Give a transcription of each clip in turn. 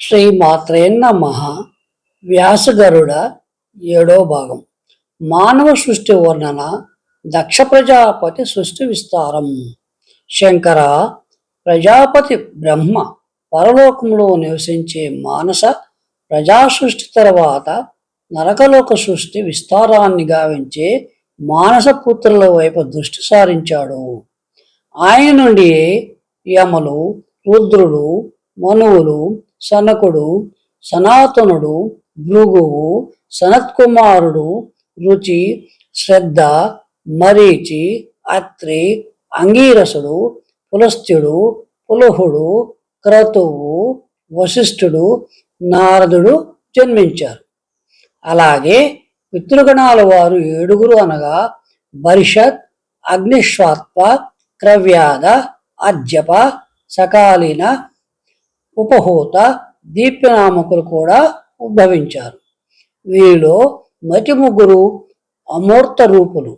శ్రీ మాత్రే నమ. వ్యాసగరుడ ఏడో భాగం. మానవ సృష్టి వర్ణన దక్ష ప్రజాపతి సృష్టి విస్తారం. శంకర ప్రజాపతి బ్రహ్మ పరలోకంలో నివసించే మానస ప్రజా సృష్టి తర్వాత నరకలోక సృష్టి విస్తారాన్ని గావించే మానస పుత్రుల వైపు దృష్టి సారించాడు. ఆయన నుండి యమలు రుద్రుడు మనువులు సనకుడు సనాతనుడు భృగువు సనత్కుమారుడు రుచి శ్రద్ధ మరీచి అత్రి అంగీరసుడు పులస్త్యుడు పులహుడు క్రతువు వశిష్ఠుడు నారదుడు జన్మించారు. అలాగే పితృగణాల వారు ఏడుగురు అనగా బరిషత్ అగ్నిశ్వాత్వ క్రవ్యాద అజ్జప సకాలీన ఉపహూత దీప్యనామకులు కూడా ఉద్భవించారు. వీరిలో మతి ముగ్గురు అమూర్త రూపులు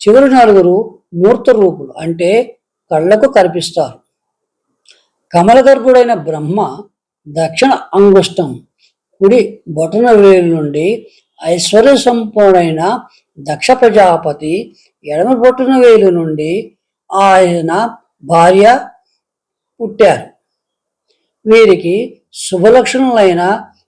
చివరి నలుగురు మూర్త రూపులు అంటే కళ్ళకు కనిపిస్తారు కమలగర్భుడైన బ్రహ్మ దక్షిణ అంగుష్టం కుడి బొటన వేలు నుండి ఐశ్వర్య సంపూర్ణైన దక్ష ప్రజాపతి ఎడమ బొటన వేలు నుండి ఆయన భార్య పుట్టారు. వీరికి శుభలక్షణులైన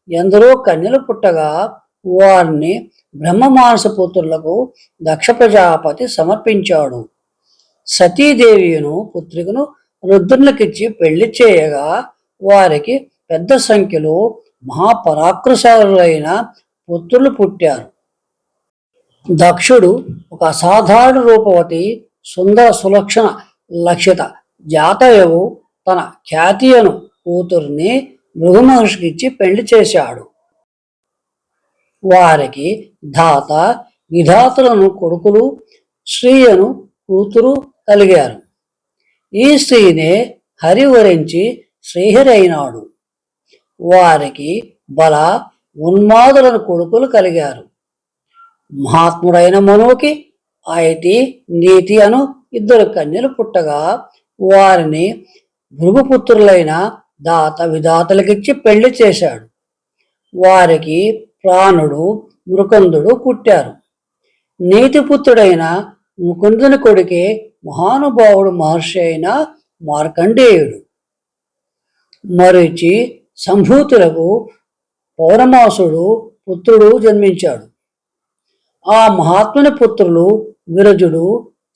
ఎందరో కన్యలు పుట్టగా వారిని బ్రహ్మ మానస పుత్రులకు దక్ష ప్రజాపతి సమర్పించాడు. సతీదేవిను పుత్రికను రుద్రులకిచ్చి పెళ్ళి చేయగా వారికి పెద్ద సంఖ్యలో మహాపరాక్రశాలులైన పుత్రులు పుట్టారు. దక్షుడు ఒక అసాధారణ రూపవతి సుందర సులక్షణ లక్షిత జాతయవు తన ఖ్యాతియను కూతుర్ని భృగు ఇచ్చి పెళ్ళి చేశాడు. వారికి ధాత విధాతలను కొడుకులు శ్రీయను కూతురు కలిగారు. ఈ స్త్రీనే హరి వరించి శ్రీహరి అయినాడు. వారికి బల ఉన్మాదులను కొడుకులు కలిగారు. మహాత్ముడైన మనువుకి ఐతి నీతి అను ఇద్దరు కన్యలు పుట్టగా వారిని భృగుపుత్రులైన దాత విధాతలకిచ్చి పెళ్ళి చేశాడు. వారికి ప్రాణుడు మృకందుడు పుట్టారు. నీతిపుత్రుడైన ముకుందుని కొడుకే మహానుభావుడు మహర్షి అయిన మార్కండేయుడు. మరిచి సంభూతులకు పౌరమాసుడు పుత్రుడు జన్మించాడు. ఆ మహాత్ముని పుత్రులు విరజుడు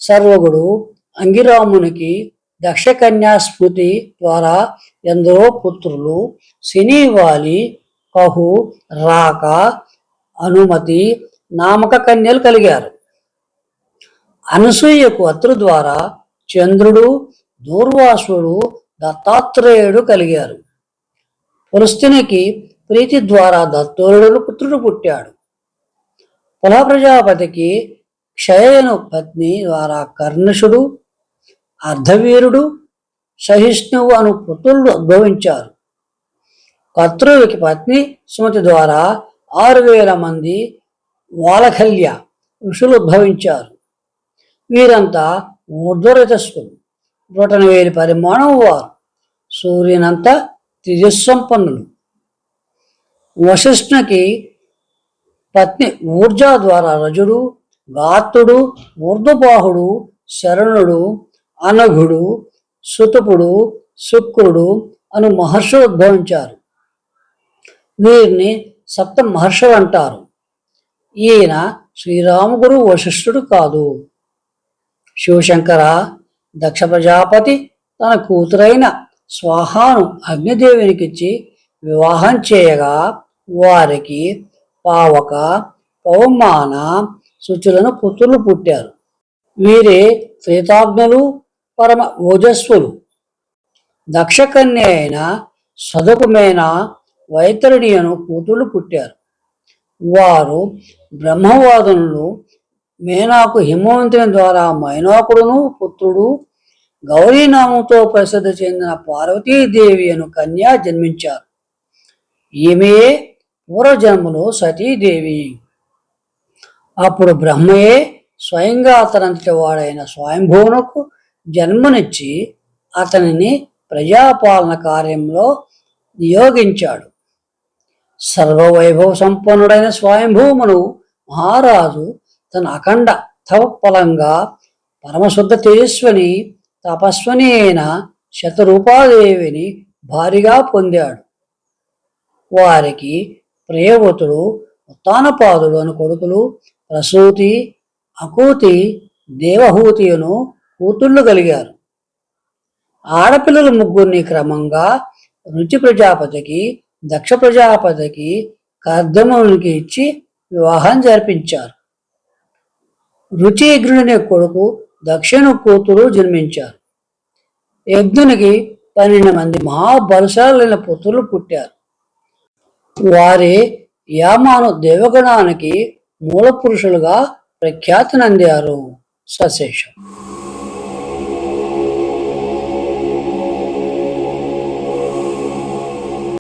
సర్వగుడు అంగిరామునికి దక్షకన్యా స్మృతి ద్వారా ఎందరో పుత్రులు శనివాలి కహు రాక అనుమతి నామక కన్యలు కలిగారు. అనసూయకు అత్రు ద్వారా చంద్రుడు దూర్వాసుడు దత్తాత్రేయుడు కలిగారు. పులస్తునికి ప్రీతి ద్వారా దత్తోరుడు పుత్రుడు పుట్టాడు. కుల ప్రజాపతికి క్షయను పత్ని ద్వారా కర్ణషుడు అర్ధవీరుడు సహిష్ణువు అను పుత్రులు ఉద్భవించారు కర్తృవికి పత్ని సుమతి ద్వారా ఆరు వేల మంది వాలకల్య ఋషులు ఉద్భవించారు. వీరంతా ఊర్ధ్వరజస్సులు నూటన వేలు పరిమాణం వారు. సూర్యునంత తేజస్సంపన్నులు వశిష్ఠునికి పత్ని ఊర్జ ద్వారా రజుడు గాత్తుడు ఊర్ధబాహుడు శరణుడు అనఘుడు సుతపుడు శుక్రుడు అను మహర్షులు ఉద్భవించారు. వీరిని సప్త మహర్షులు అంటారు. ఈయన శ్రీరామగురు వశిష్ఠుడు కాదు. శివశంకర దక్ష ప్రజాపతి తన కూతురైన స్వాహాను అగ్నిదేవునికిచ్చి వివాహం చేయగా వారికి పావక పవమాన శుచులను పుత్రులు పుట్టారు. వీరే త్రేతాగ్నులు పరమ ఓజస్వులు దక్షకన్య అయిన సదకుమైన వైతరుణియను కూతుళ్ళు పుట్టారు. వారు బ్రహ్మవాదనులు మేనాకు హిమవంతుని ద్వారా మైనాకుడును పుత్రుడు గౌరీనామంతో ప్రసిద్ధి చెందిన పార్వతీదేవి అను కన్య జన్మించారు. ఈమెయే పూర్వజన్మలో సతీదేవి. అప్పుడు బ్రహ్మయే స్వయంగా అతనంతటి వాడైన స్వయంభువునకు జన్మనిచ్చి అతనిని ప్రజాపాలన కార్యంలో నియోగించాడు. సర్వవైభవ సంపన్నుడైన స్వయంభూమును మహారాజు తన అఖండ తవఫలంగా పరమశుద్ధ తేజస్విని తపస్విని అయిన శతరూపాదేవిని భారీగా పొందాడు. వారికి ప్రేయవతుడు ఉత్తానపాదుడు అని కొడుకులు ప్రసూతి అకూతి దేవహూతియును కూతుళ్ళు కలిగారు. ఆడపిల్లల ముగ్గురిని క్రమంగా రుచి ప్రజాపతికి దక్ష ప్రజాపతికి కర్దమునికి ఇచ్చి వివాహం జరిపించారు. రుచి యజ్ఞుని కొడుకు దక్షిణ కూతురు జన్మించారు. యజ్ఞునికి పన్నెండు మంది మహాబలశాలైన పుత్రులు పుట్టారు. వారే యామాను దేవగణానికి మూల పురుషులుగా ప్రఖ్యాతి నందారు. సశేషం.